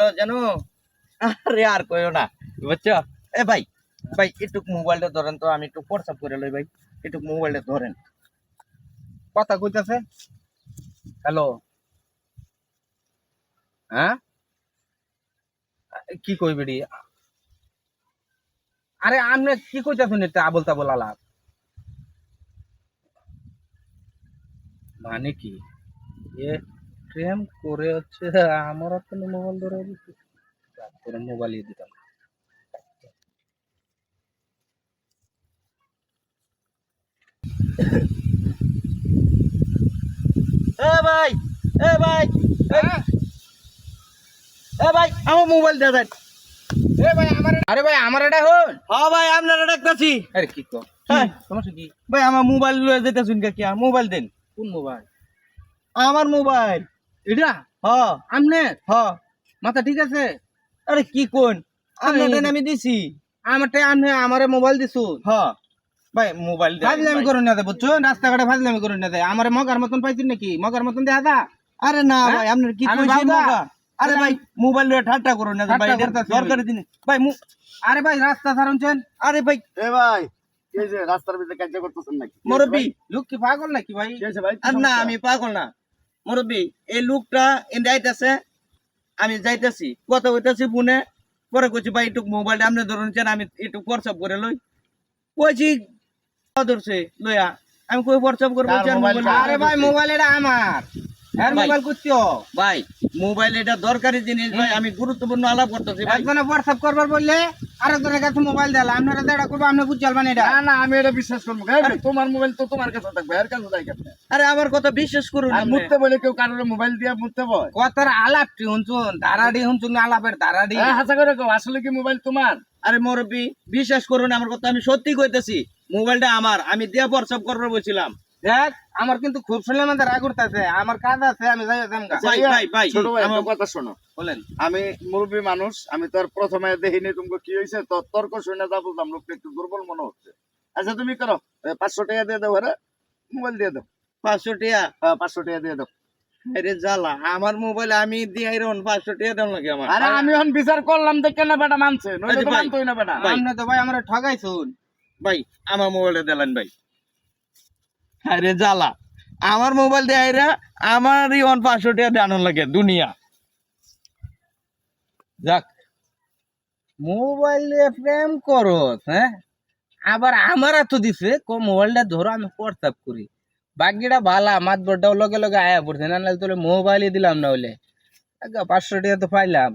Hello জানো। আরে আর কইও না বুঝছ এ ভাই ভাই, একটু মোবাইলটা ধরেন তো, আমি একটু হোয়াটসঅ্যাপ করে লই ভাই, একটু মোবাইলটা ধরেন। কথা কইতাছে? হ্যালো। হ্যাঁ? কি কইবি রে? আরে আপনি কি কইতাছেন এটা আবল তাবল আলাপ? মানে কি? এ প্রেম করে হচ্ছে আমার হাতে মোবাইল ধরে দিচ্ছে তারপরে মোবাইল দিতাম। এ ভাই এ ভাই এ- এ ভাই আমার মোবাইল দে দেন এ ভাই আমার আরে ভাই আমার এটা হন। হ্যাঁ ভাই আপনারা ডাকতাছি আরে কি কো? হ্যাঁ। কি? ভাই আমার মোবাইল লয়ে যেতেছুন কে মোবাইল দেন। কোন মোবাইল আমার মোবাইল এটা হ্যাঁ আমনে হ্যাঁ মাথা ঠিক আছে? আরে কি কোন? আরে- আমি দিছি। আমারটা আমনে আমারে মোবাইল দিছু হ্যাঁ ভাই মোবাইল ফাজলামি। করুন না দে বুঝছ? রাস্তাঘাটে ফাজলামি করুন না দে। আমারে মগার মতন পাইছেন নাকি? মগার মতন দেখা দা আরে না হ্যাঁ? ভাই আপনার কি কইছি মগা? আরে ভাই মোবাইল লয়ে ঠাট্টা করুন না ভাই দরকারি দিন ভাই মু- আরে ভাই রাস্তা ছাড়ুনছেন আরে ভাই। এ ভাই এই যে রাস্তার ভিতরে কাজ করতেছেন নাকি? মুরব্বি। লোক কি পাগল নাকি ভাই? ভাই? আর না আমি পাগল না। মুরব্বি এই লোকটা এন যাইতেছে আমি যাইতেছি কথা হইতেছি ফোনে পরে কইছি ভাই একটু মোবাইলটা আপনি ধরুন চেন আমি একটু হোয়াটসঅ্যাপ করে লই। কইছি ধরছে লইয়া? আমি কই হোয়াটসঅ্যাপ করব আরে ভাই মোবাইল এটা আমার। মোবাইল কুত্তিও ভাই মোবাইল এটা দরকারি জিনিস ভাই আমি গুরুত্বপূর্ণ আলাপ করতেছি ভাই। একজনে হোয়াটসঅ্যাপ করবার বললে আরেকজনের কাছে মোবাইল দিলাম আপনারা যেটা করব আপনি বুঝ চলবেন এটা। না না আমি এটা বিশ্বাস করব তোমার মোবাইল তো তোমার কাছে থাকবে এর কাছে থাকবে কেমনে? আরে আমার কথা বিশ্বাস করুন মুততে বলে কেউ কারোর মোবাইল দিয়ে মুততে বয়? কথার আলাপটি ধারাডি আলাপের ধারাডি হ্যাঁ হাসা করে কেউ আসলে কি মোবাইল তোমার? আরে মুরব্বি বিশ্বাস করুন আমার কথা আমি সত্যি কইতেছি মোবাইলটা আমার আমি দিয়ে হোয়াটসঅ্যাপ করব বলছিলাম। দেখ আমার কিন্তু খুব শুনলে আমাদের রাগ উঠতেছে। আমার কাজ আছে আমি যাই ভাই, ভাই, ভাই, ছোট ভাই আমার- কথা শোনো। বলেন। আমি মুরব্বী মানুষ আমি তোর প্রথমে দেখিনি তুমি কি হয়েছে তোর তর্ক শুনে যা বললাম লোকটা একটু দুর্বল মনে হচ্ছে। আচ্ছা তুমি করো পাঁচশো টাকা দিয়ে দাও আরে মোবাইল দিয়ে দাও। পাঁচশো টাকা? হ্যাঁ, পাঁচশো টাকা দিয়ে দাও। আরে জ্বালা আমার মোবাইল আমি দিয়ে রন পাঁচশো টাকা দাম লাগে আমার? আরে আমি এখন বিচার করলাম দেখে না বেটা মানছে? নইলে আচ্ছা, তো। মানতোই না বেটা। আপনি তো ভাই আমরা ঠগাইছুন। ভাই আমার মোবাইলটা দিলেন ভাই। আরে জ্বালা। আমার মোবাইল দিয়ে আইরা আমারই অন পাঁচশো টাকা লাগে, দুনিয়া। যাক। মোবাইলে প্রেম করস হ্যাঁ? আবার আমার এত দিছে, কো মোবাইলটা ধরো, আমি হোয়াটসঅ্যাপ করি। বাকিটা ভালা মাত বড়টাও লগে লগে আয়া পড়ছে, না তোলে মোবাইলই দিলাম না হলে। পাঁচশো টাকা তো পাইলাম।